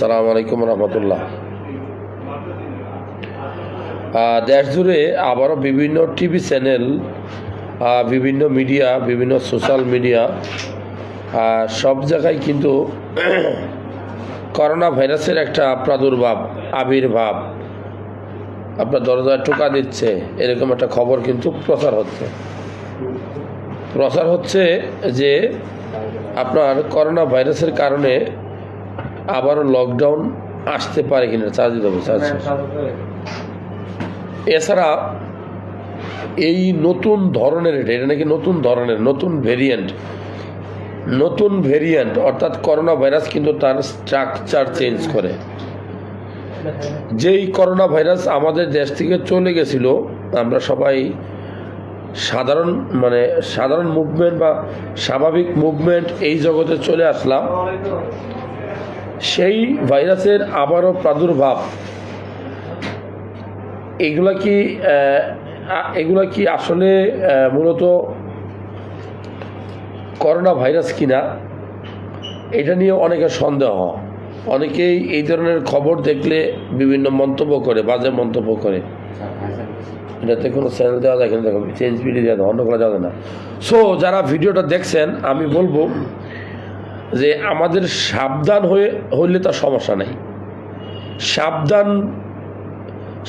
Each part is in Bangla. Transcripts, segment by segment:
সালাম আলাইকুম রহমতুল্লাহ। দেশ জুড়ে আবারও বিভিন্ন টিভি চ্যানেল বিভিন্ন মিডিয়া, বিভিন্ন সোশ্যাল মিডিয়া সব জায়গায় কিন্তু করোনা ভাইরাসের একটা প্রাদুর্ভাব, আবির্ভাব আপনার দরজায় টোকা দিচ্ছে, এরকম একটা খবর কিন্তু প্রচার হচ্ছে। প্রচার হচ্ছে যে আপনার করোনা ভাইরাসের কারণে আবারও লকডাউন আসতে পারে কিনা চার্জ দিতে হবে চার্জ এছাড়া এই নতুন ধরনের এটা এটা নাকি নতুন ধরনের নতুন ভেরিয়েন্ট নতুন ভেরিয়েন্ট অর্থাৎ করোনা ভাইরাস কিন্তু তার স্ট্রাকচার চেঞ্জ করে। যেই করোনা ভাইরাস আমাদের দেশ থেকে চলে গেছিল আমরা সবাই সাধারণ মানে সাধারণ মুভমেন্ট বা স্বাভাবিক মুভমেন্ট এই জগতে চলে আসলাম। সেই ভাইরাসের আবারও প্রাদুর্ভাব। এগুলা কি এগুলা কি আসলে মূলত করোনা ভাইরাস কিনা? এটা নিয়ে অনেকের সন্দেহ। অনেকেই এই ধরনের খবর দেখলে বিভিন্ন মন্তব্য করে, বাজে মন্তব্য করে। এটাতে কোনো চ্যানেল দেওয়া যায় কিনা দেখো চেঞ্জ ভিডিও দেওয়া, অন্য করা যাবে না। সো যারা ভিডিওটা দেখছেন, আমি বলব যে আমাদের সাবধান হয়ে হইলে তার সমস্যা নেই। সাবধান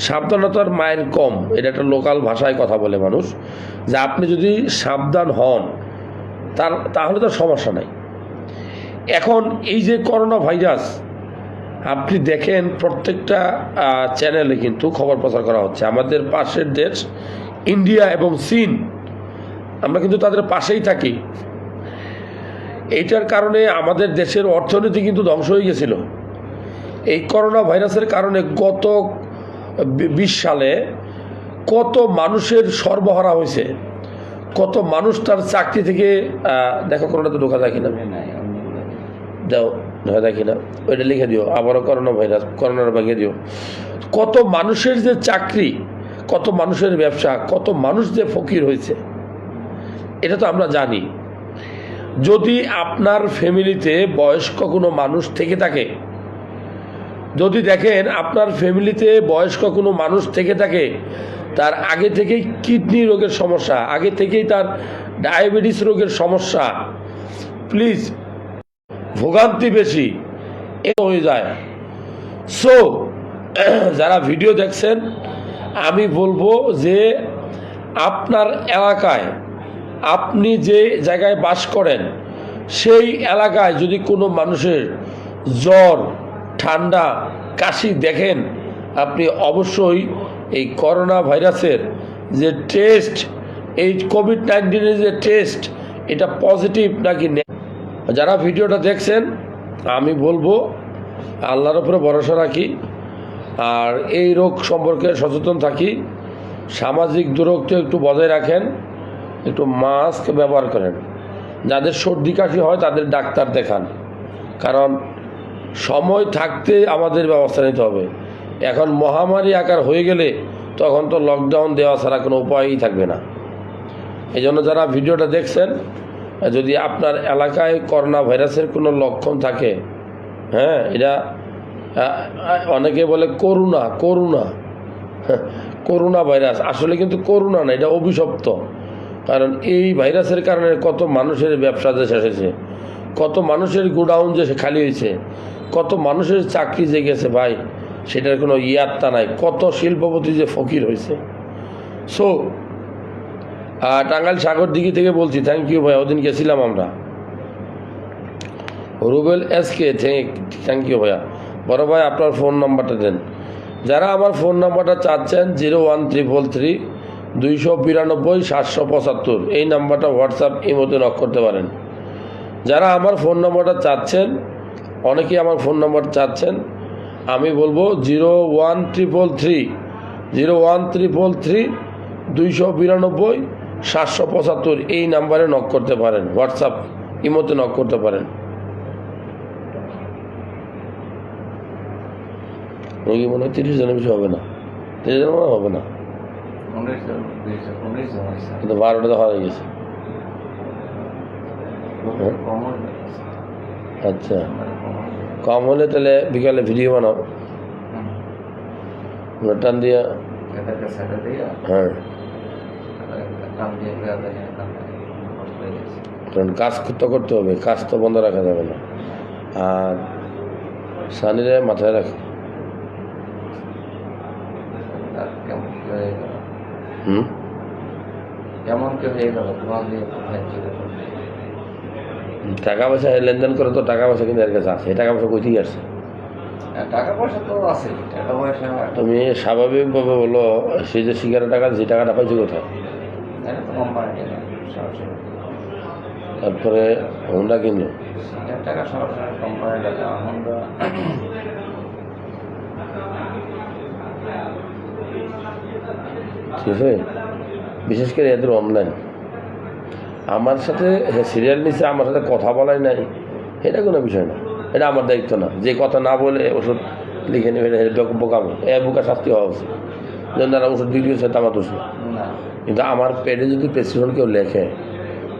সাবধানতার মায়ের কম, এটা একটা লোকাল ভাষায় কথা বলে মানুষ। যে আপনি যদি সাবধান হন, তার, তাহলে তার সমস্যা নাই। এখন এই যে করোনা ভাইরাস আপনি দেখেন প্রত্যেকটা চ্যানেলে কিন্তু খবর প্রচার করা হচ্ছে। আমাদের পাশের দেশ ইন্ডিয়া এবং চীন আমরা কিন্তু তাদের পাশেই থাকি। এইটার কারণে আমাদের দেশের অর্থনীতি কিন্তু ধ্বংস হয়ে গেছিল। এই করোনা ভাইরাসের কারণে গত বিশ সালে কত মানুষের সর্বহারা হয়েছে কত মানুষ তার চাকরি থেকে দেখো করোনাতে ঢোকা যায় কিনা। দাও হয় দেখি না ওইটা লিখে দিও, আবারও করোনা ভাইরাস, করোনার ভেঙে দিও। কত মানুষের যে চাকরি, কত মানুষের ব্যবসা, কত মানুষ যে ফকির হয়েছে, এটা তো আমরা জানি। যদি আপনার ফ্যামিলিতে বয়স্ক কোনো মানুষ থেকে থাকে, যদি দেখেন আপনার ফ্যামিলিতে বয়স্ক কোনো মানুষ থেকে থাকে, তার আগে থেকেই কিডনি রোগের সমস্যা, আগে থেকেই তার ডায়াবেটিস রোগের সমস্যা, প্লিজ ভোগান্তি বেশি হয়ে যায়। সো যারা ভিডিও দেখছেন, আমি বলব যে আপনার এলাকায় আপনি যে জায়গায় বাস করেন, সেই এলাকায় যদি কোনো মানুষের জ্বর, ঠান্ডা, কাশি দেখেন, আপনি অবশ্যই এই করোনা ভাইরাসের যে টেস্ট এই কোভিড নাইন্টিনের যে টেস্ট এটা পজিটিভ নাকি যারা ভিডিওটা দেখছেন, আমি বলব, আল্লাহর উপরে ভরসা রাখি, আর এই রোগ সম্পর্কে সচেতন থাকি, সামাজিক দূরত্ব একটু বজায় রাখেন, একটু মাস্ক ব্যবহার করেন। যাদের সর্দি কাশি হয়, তাদের ডাক্তার দেখান। কারণ সময় থাকতে আমাদের ব্যবস্থা নিতে হবে। এখন মহামারী আকার হয়ে গেলে তখন তো লকডাউন দেওয়া ছাড়া কোনো উপায়ই থাকবে না। এই জন্য যারা ভিডিওটা দেখছেন যদি আপনার এলাকায় করোনা ভাইরাসের কোনো লক্ষণ থাকে হ্যাঁ এটা অনেকে বলে করুণা করুণা করোনা ভাইরাস আসলে কিন্তু করোনা না, এটা অভিশপ্ত। কারণ এই ভাইরাসের কারণে কত মানুষের ব্যবসা যে শেষ হয়েছে কত মানুষের গোডাউন যে খালি হয়েছে, কত মানুষের চাকরি যে গেছে ভাই, সেটার কোনো ইয়াত্তা নাই, কত শিল্পপতি যে ফকির হয়েছে। সো টাঙ্গাইল সাগর দিঘি থেকে বলছি থ্যাংক ইউ ভাই ওদিন গেছিলাম আমরা। Rubel S K thank you ভাইয়া। বড় ভাই, আপনার ফোন নাম্বারটা দেন। যারা আমার ফোন নাম্বারটা চাচ্ছেন জিরো ওয়ান ট্রিপল থ্রি দুইশো বিরানব্বই, সাতশো পঁচাত্তর। এই নাম্বারটা হোয়াটসঅ্যাপ ইমোতে নক করতে পারেন। যারা আমার ফোন নাম্বারটা চাচ্ছেন, অনেকেই আমার ফোন নাম্বার চাচ্ছেন, আমি বলব zero one triple three zero one triple three দুইশো বিরানব্বই সাতশো পঁচাত্তর এই নাম্বারে নক করতে পারেন। হোয়াটসঅ্যাপ ইমোতে নক করতে পারেন। রোগী মনে হয় তিরিশ জনের বেশি হবে না। তিরিশ জন মনে হবে না। কিন্তু বারোটা তো হয়ে গেছে। আচ্ছা। কম হলে তাহলে বিকালে ভিডিও বানাও। টান দিয়া। দিয়ে। হ্যাঁ কাম দিয়ে দেওয়া যায় কাম কষ্ট হয়ে গেছে কারণ কাজ তো করতে হবে, কাজ তো বন্ধ রাখা যাবে না। আর সানিরে মাথায় রাখে। হুম? কেমন টাকা পয়সা, লেনদেন করে তো টাকা পয়সা কিন্তু এর কাছে আছে টাকা পয়সা কই থেকে আসছে? টাকা পয়সা তো আছে টাকা পয়সা তুমি স্বাভাবিকভাবে বলো, সেই যে শিকারের টাকা, যে টাকাটা পাইছো কোথায়? কোম্পানি সরাসরি। তারপরে হোন্ডা কিনলো? টাকা সরাসরি কোম্পানি টাকা আমরা ঠিক আছে? বিশেষ করে এদের অনলাইন আমার সাথে সিরিয়াল নিচ্ছে আমার সাথে কথা বলাই নাই। এটা কোনো বিষয় না। এটা আমার দায়িত্ব না। যে কথা না বলে ওষুধ লিখে নেবে এটা বোকামো এ বোকা শাস্তি হওয়া উচিত। যেন তারা ওষুধ বিক্রি হচ্ছে তামা দোষ না। না কিন্তু আমার পেটে যদি প্রেসক্রিপশন কেউ লেখে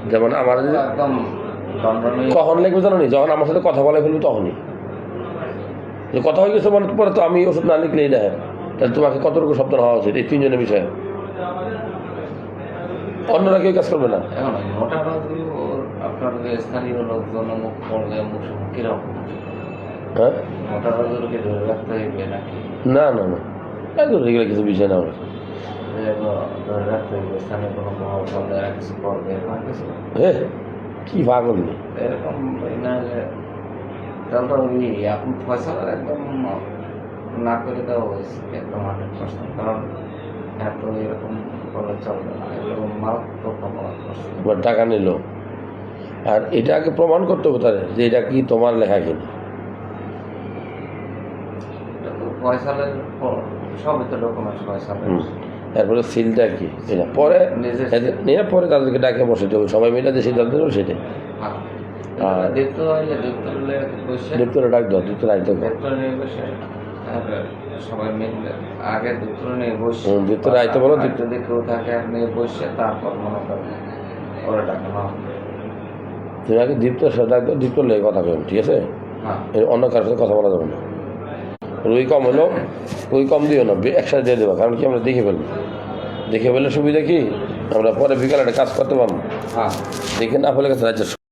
যেমন আমার কখন লিখবে জানো নি? যখন আমার সাথে কথা বলে ফেলবে তখনই। যে কথা হয়ে গেছে মানে পরে তো আমি ওষুধ না লিখলেই দেখে তাহলে তোমাকে কতটুকু শব্দ হওয়া উচিত এই তিনজনের বিষয়ে? অন্যরা কেউ কাজ করবে না। হ্যাঁ? না না না। একদম এগুলো কিছু বিষয় না আমার। এগুলো কি পাগল এরকম না যে তাহলে তো ওই এখন ফয়সালার একদম না করে দেওয়া হয়েছে একদম হান্ড্রেড পার্সেন্ট কারণ এত এরকম চলবে না এগুলো মারাত্মক অপরাধ করছে। টাকা নিল। আর এটাকে প্রমাণ করতে হবে তাদের যে এটা কি তোমার লেখা কিনা। ফয়সালের সবই তো ডকুমেন্টস ফয়সালের তারপরে সিলটা কি? এটা পরে? নিয়ে পরে তাদেরকে ডাকে বসে দেবো সবাই মিলে যে সিদ্ধান্ত নেব সেটাই। হ্যাঁ বসে। ডাক দাও দীপ্তরে আইতে সবাই মিললে আগে নিয়ে বসে। আইতে বলো, আর ভিতরে- যদি কেউ থাকে নিয়ে বসে তারপর মনে করেন ওরা ডাকানো হবে। তুমি আগে দীপ্তর সাথে ডাক দাও দীপ্তর লেগে কথা কেন ঠিক আছে? হ্যাঁ। অন্য কারোর সাথে কথা বলা যাবে না। রুই কম হলো রুই কম দিও না একসাথে দিয়ে দেবো কারণ কি আমরা দেখে ফেলব। দেখে ফেললে সুবিধা কি? আমরা পরে বিকালে একটা কাজ করতে পারব। হ্যাঁ। দেখে না ফেলে গেছে রাজ্যের